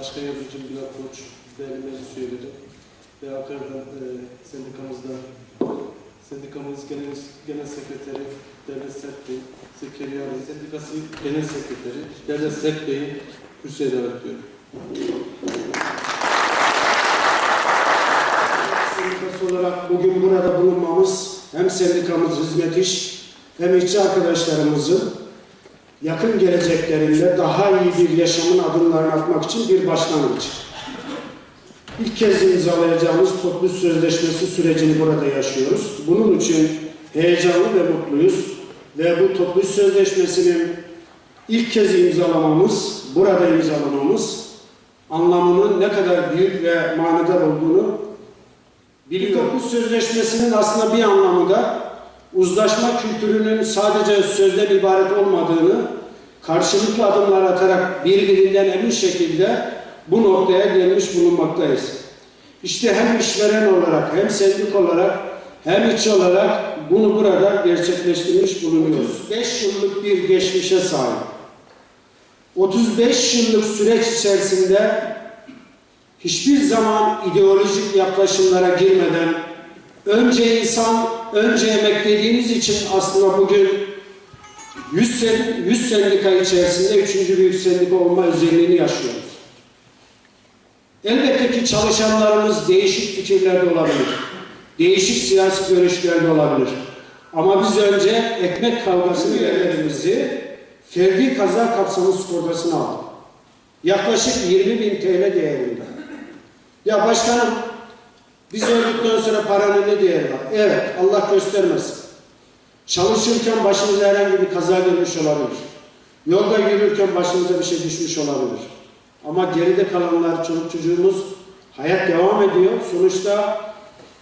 Başkan Yardımcım Bilal Koç, değerli meclis üyeleri ve Ankara'dan e, sendikamızda sendikamız genel, genel sekreteri Devlet Sert Bey, Zekeriya Bey, sendikası genel sekreteri Devlet Sert Bey'i kürsüye davet ediyorum. Sendikası olarak bugün burada bulunmamız hem sendikamız hizmet iş hem işçi arkadaşlarımızın yakın geleceklerinde daha iyi bir yaşamın adımlarını atmak için bir başlangıç. İlk kez imzalayacağımız toplu sözleşmesi sürecini burada yaşıyoruz. Bunun için heyecanlı ve mutluyuz. Ve bu toplu sözleşmesinin ilk kez imzalamamız, burada imzalamamız anlamının ne kadar büyük ve manidar olduğunu biliyor. Bu sözleşmesinin aslında bir anlamı da uzlaşma kültürünün sadece sözden ibaret olmadığını karşılıklı adımlar atarak birbirinden emin şekilde bu noktaya gelmiş bulunmaktayız. İşte hem işveren olarak hem sendik olarak hem içi olarak bunu burada gerçekleştirmiş bulunuyoruz. 5 yıllık bir geçmişe sahip. 35 yıllık süreç içerisinde hiçbir zaman ideolojik yaklaşımlara girmeden önce insan, önce emek dediğimiz için aslında bugün 100, sen, 100 sendika içerisinde 3. büyük sendika olma özelliğini yaşıyoruz. Elbette ki çalışanlarımız değişik fikirlerde olabilir. Değişik siyasi görüşlerde olabilir. Ama biz önce ekmek kavgası üyelerimizi ferdi kaza kapsamı sigortasına aldık. Yaklaşık 20 bin TL değerinde. Ya başkanım biz öldükten sonra paranın ne değeri var? Evet Allah göstermesin. Çalışırken başımıza herhangi bir kaza gelmiş olabilir. Yolda yürürken başımıza bir şey düşmüş olabilir. Ama geride kalanlar, çoluk çocuğumuz hayat devam ediyor. Sonuçta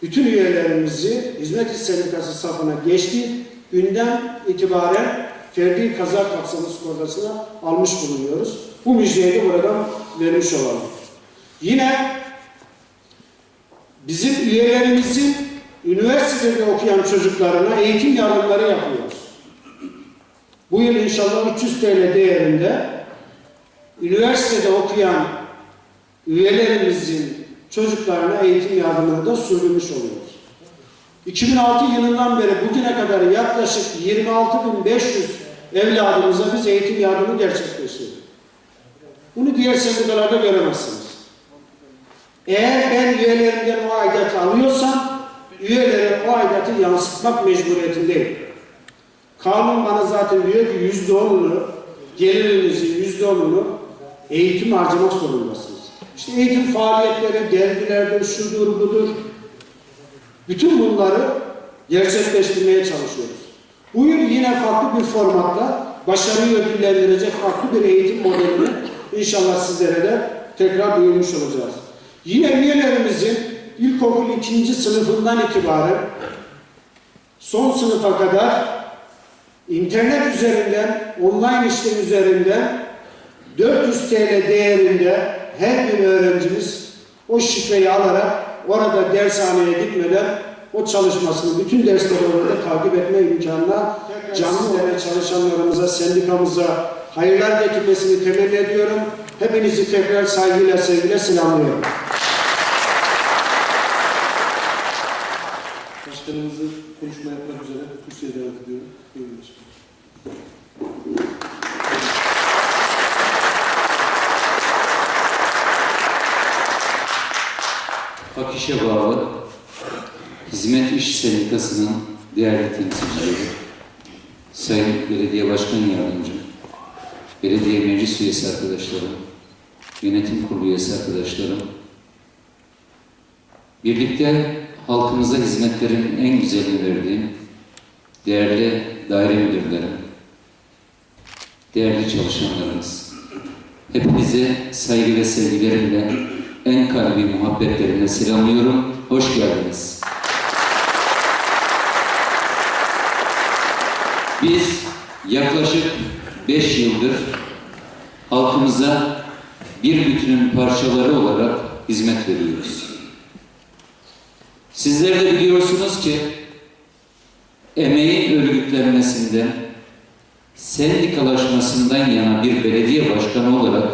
bütün üyelerimizi Hizmet İş Sendikası safına geçti. Günden itibaren ferdi kaza kapsamı sigortasına almış bulunuyoruz. Bu müjdeyi de buradan vermiş olalım. Yine bizim üyelerimizin üniversitede okuyan çocuklarına eğitim yardımları yapıyoruz. Bu yıl inşallah 300 TL değerinde üniversitede okuyan üyelerimizin çocuklarına eğitim yardımını da sürdürmüş oluyoruz. 2006 yılından beri bugüne kadar yaklaşık 26.500 evladımıza biz eğitim yardımı gerçekleştirdik. Bunu diğer sendikalarda göremezsiniz. Eğer ben üyelerimden o aidatı alıyorsam, üyelere o aidatı yansıtmak mecburiyetindeyim. Kanun bana zaten diyor ki yüzde onunu, gelirinizin yüzde onunu eğitim harcamak zorundasınız. İşte eğitim faaliyetleri, dergilerdir, şudur, budur. Bütün bunları gerçekleştirmeye çalışıyoruz. Bu yıl yine farklı bir formatla başarıyı ödüllendirecek farklı bir eğitim modelini inşallah sizlere de tekrar duyurmuş olacağız. Yine üyelerimizin ilkokul ikinci sınıfından itibaren son sınıfa kadar internet üzerinden, online işlem üzerinden 400 TL değerinde her bir öğrencimiz o şifreyi alarak orada dershaneye gitmeden o çalışmasını, bütün dersleri orada takip etme imkanına canlı deme çalışanlarımıza, sendikamıza hayırlar getirmesini temenni ediyorum. Hepinizi tekrar saygıyla, sevgiyle selamlıyorum. Başkanımızı konuşma yapmak üzere kürsüye davet ediyorum. Buyurun başkanım. Hak bağlı Hizmet İş Sendikası'nın değerli temsilcileri, Sayın Belediye Başkan Yardımcım, Belediye Meclis Üyesi arkadaşlarım, Yönetim Kurulu Üyesi arkadaşlarım, birlikte halkımıza hizmetlerin en güzelini verdiğim değerli daire müdürlerim, değerli çalışanlarımız, hepinizi saygı ve sevgilerimle en kalbi muhabbetlerimle selamlıyorum. Hoş geldiniz. Biz yaklaşık beş yıldır halkımıza bir bütünün parçaları olarak hizmet veriyoruz. Sizler de biliyorsunuz ki emeğin örgüt örgütlenmesinden, sendikalaşmasından yana bir belediye başkanı olarak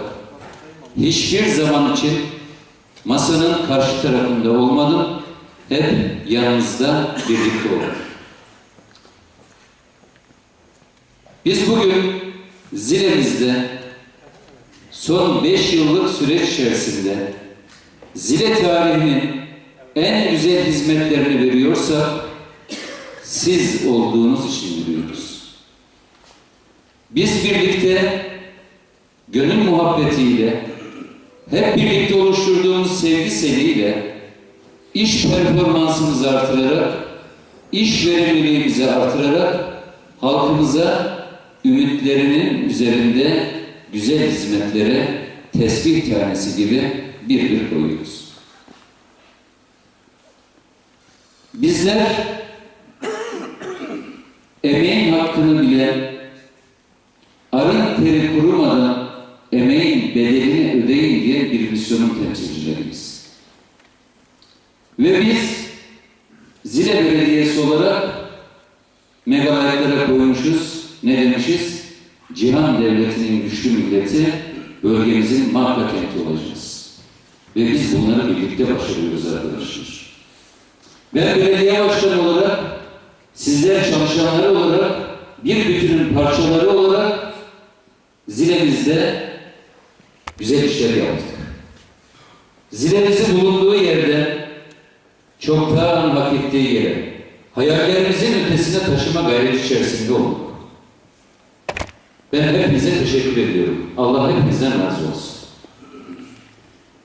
hiçbir zaman için masanın karşı tarafında olmadım, hep yanınızda birlikte oldum. Biz bugün Zile'mizde son 5 yıllık süreç içerisinde Zile tarihinin en güzel hizmetlerini veriyorsak siz olduğunuz için biliyoruz. Biz birlikte gönül muhabbetiyle hep birlikte oluşturduğumuz sevgi seliyle iş performansımızı artırarak, iş verimliliğimizi artırarak halkımıza ümitlerinin üzerinde güzel hizmetlere tesbih tanesi gibi bir bir koyuyoruz. Bizler emeğin hakkını bilen, arın teri kurumadan emeğin bedelini ödeyin diye bir misyonun temsilcileriyiz. Ve biz Zile Belediyesi olarak megalaytlara koymuşuz. Ne demişiz? Cihan devletinin güçlü milleti bölgemizin marka kenti olacağız. Ve biz bunları birlikte başarıyoruz arkadaşlar. Ben belediye başkanı olarak, sizler çalışanları olarak, bir bütünün parçaları olarak Zile'mizde güzel işler yaptık. Zile'mizin bulunduğu yerde çoktan hak ettiği yere, hayallerimizin ötesine taşıma gayreti içerisinde olduk. Ben hepinize teşekkür ediyorum. Allah hepinizden razı olsun.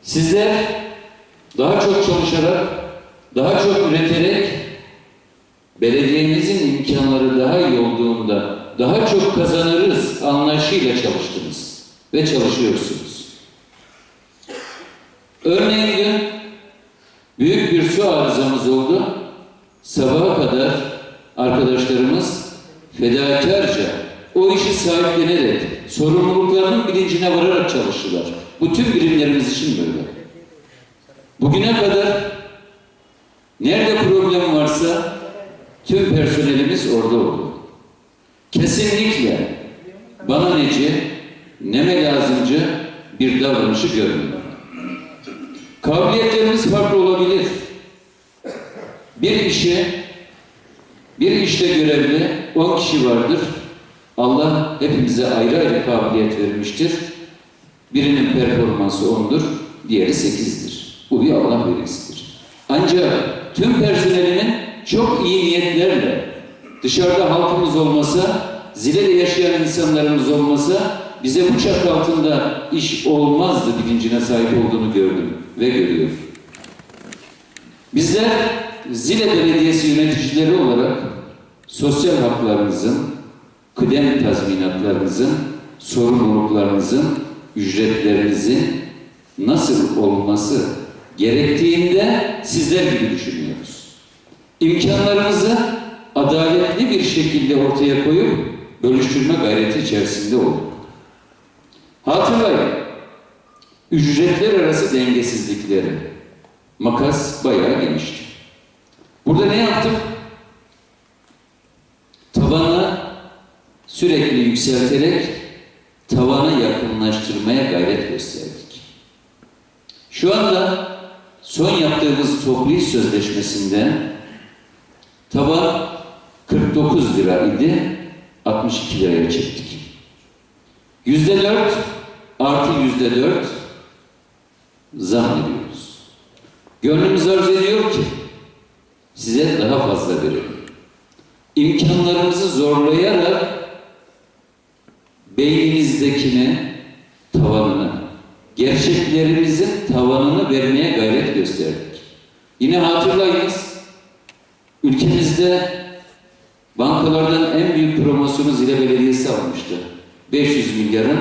Sizler daha çok çalışarak, daha çok üreterek, belediyemizin imkanları daha iyi olduğunda daha çok kazanırız anlayışıyla çalıştınız ve çalışıyorsunuz. Örneğin dün büyük bir su arızamız oldu. Sabaha kadar arkadaşlarımız fedakarca o işi sahiplenerek sorumluluklarının bilincine vararak çalıştılar. Bu tüm birimlerimiz için böyle. Bugüne kadar nerede problem varsa tüm personelimiz orada oldu. Kesinlikle bana neci, neme lazımcı bir davranışı görmüyorum. Kabiliyetlerimiz farklı olabilir. Bir işe, bir işte görevli 10 kişi vardır. Allah hepimize ayrı ayrı kabiliyet vermiştir. Birinin performansı 10'dur, diğeri 8'dir. Bu bir Allah vergisidir. Ancak tüm personelinin çok iyi niyetlerle dışarıda halkımız olmasa, Zile'de yaşayan insanlarımız olmasa bize bu çatı altında iş olmazdı bilincine sahip olduğunu gördüm ve görüyorum. Bizler Zile Belediyesi yöneticileri olarak sosyal haklarımızın, kıdem tazminatlarımızın, sorumluluklarımızın, ücretlerinizin nasıl olması gerektiğinde sizler gibi düşünüyoruz. İmkanlarımızı adaletli bir şekilde ortaya koyup bölüştürme gayreti içerisinde olduk. Hatırlayın, ücretler arası dengesizlikleri, makas bayağı genişti. Burada ne yaptık? Tavanı sürekli yükselterek tavanı yakınlaştırmaya gayret gösterdik. Şu anda son yaptığımız toplu sözleşmesinde tavan 49 lira idi, 62 liraya çektik. Yüzde dört artı yüzde dört zam veriyoruz. Gönlümüz arzu ediyor ki size daha fazla verelim. İmkanlarımızı zorlayarak beyninizdekini, gerçeklerimizin tavanını vermeye gayret gösterdik. Yine hatırlayınız, ülkemizde bankalardan en büyük promosyonu Zile Belediyesi almıştı. 500 milyarın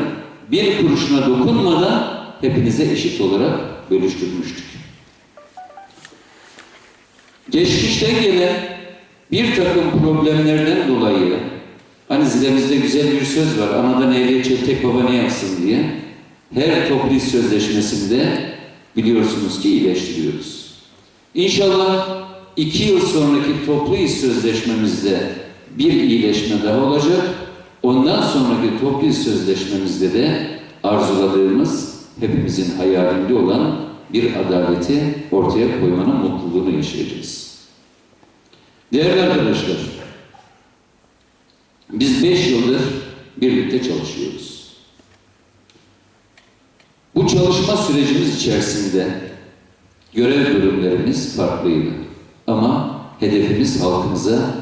bir kuruşuna dokunmadan hepinize eşit olarak bölüştürmüştük. Geçmişten gelen bir takım problemlerden dolayı hani zilemizde güzel bir söz var anadan ehliyet çeltek baba ne yapsın diye her toplu iş sözleşmesinde biliyorsunuz ki iyileştiriyoruz. İnşallah iki yıl sonraki toplu iş sözleşmemizde bir iyileşme daha olacak. Ondan sonraki toplu sözleşmemizde de arzuladığımız, hepimizin hayalinde olan bir adaleti ortaya koymanın mutluluğunu yaşayacağız. Değerli arkadaşlar, biz beş yıldır birlikte çalışıyoruz. Bu çalışma sürecimiz içerisinde görev bölümlerimiz farklıydı. Ama hedefimiz halkımıza,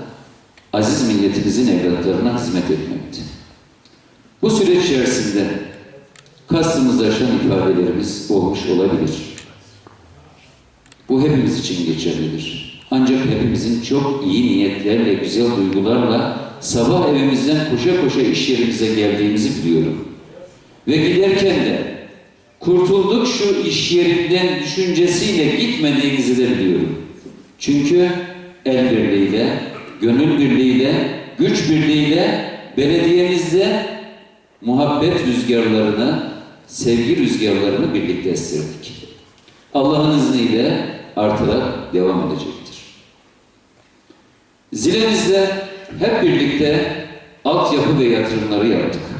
aziz milletimizin evlatlarına hizmet etmekti. Bu süreç içerisinde kastımızda aşan ifadelerimiz olmuş olabilir. Bu hepimiz için geçerlidir. Ancak hepimizin çok iyi niyetlerle, güzel duygularla sabah evimizden koşa koşa iş yerimize geldiğimizi biliyorum. Ve giderken de kurtulduk şu iş yerinden düşüncesiyle gitmediğinizi de biliyorum. Çünkü el birliğiyle, gönül birliğiyle, güç birliğiyle belediyemizde muhabbet rüzgarlarını, sevgi rüzgarlarını birlikte estirdik. Allah'ın izniyle artarak devam edecektir. Zilemizde hep birlikte altyapı ve yatırımları yaptık.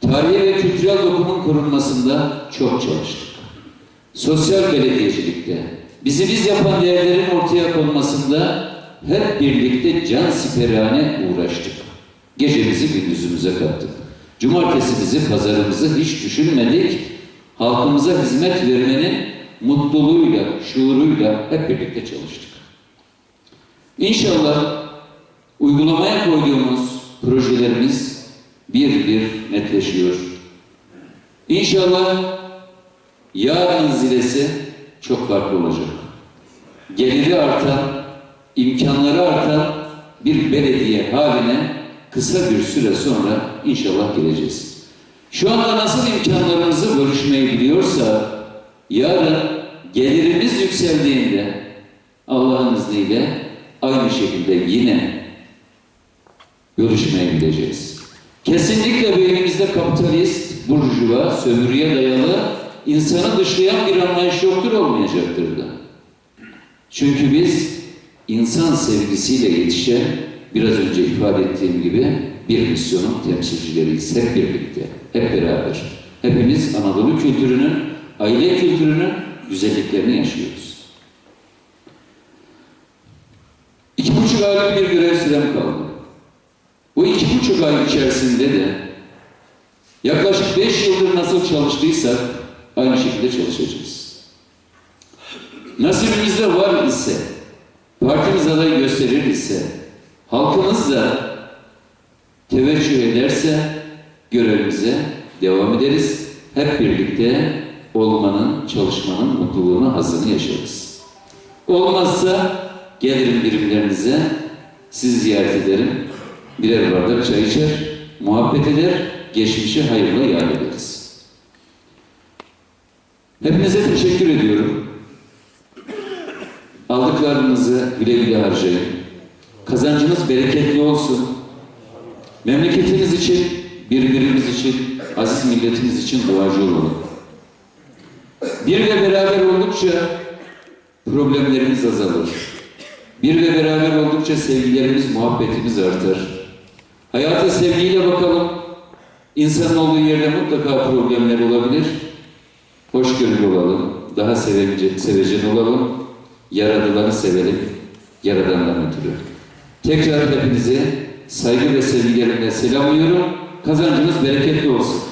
Tarihi ve kültürel dokumun korunmasında çok çalıştık. Sosyal belediyecilikte, bizi biz yapan değerlerin ortaya konmasında hep birlikte can siperhane uğraştık. Gecemizi gündüzümüze kattık. Cumartesimizi, pazarımızı hiç düşünmedik. Halkımıza hizmet vermenin mutluluğuyla, şuuruyla hep birlikte çalıştık. İnşallah uygulamaya koyduğumuz projelerimiz bir bir netleşiyor. İnşallah yarının zilesi çok farklı olacak. Geliri artan, imkanları artan bir belediye haline kısa bir süre sonra inşallah geleceğiz. Şu anda nasıl imkanlarımızı bölüşmeyi biliyorsa yarın gelirimiz yükseldiğinde Allah'ın izniyle aynı şekilde yine görüşmeye gideceğiz. Kesinlikle beynimizde kapitalist, burjuva, sömürüye dayalı, insanı dışlayan bir anlayış yoktur olmayacaktır da. Çünkü biz insan sevgisiyle yetişen, biraz önce ifade ettiğim gibi bir misyonun temsilcileriyiz. Hep birlikte, hep beraber. Hepimiz Anadolu kültürünün, aile kültürünün güzelliklerini yaşıyoruz. İki buçuk aylık bir görev sürem kaldı. Bu iki buçuk ay içerisinde de yaklaşık beş yıldır nasıl çalıştıysak aynı şekilde çalışacağız. Nasibimizde var ise, partimiz adayı gösterir ise, halkımız da teveccüh ederse görevimize devam ederiz. Hep birlikte olmanın, çalışmanın mutluluğunu, hazını yaşarız. Olmazsa gelirim birimlerinize, sizi ziyaret ederim. Birer bardak çay içer, muhabbet eder, geçmişi hayırla yad ederiz. Hepinize teşekkür ediyorum. Aldıklarınızı güle güle harcayın. Kazancınız bereketli olsun. Memleketiniz için, birbirimiz için, aziz milletimiz için duacı olalım. Bir ve beraber oldukça problemlerimiz azalır. Bir ve beraber oldukça sevgilerimiz, muhabbetimiz artar. Hayata sevgiyle bakalım. İnsanın olduğu yerde mutlaka problemler olabilir. Hoşgörülü olalım. Daha sevece, sevecen olalım. Yaradılanı sevelim. Yaradandan ötürü. Tekrar hepinizi saygı ve sevgilerimle selamlıyorum. Kazancınız bereketli olsun.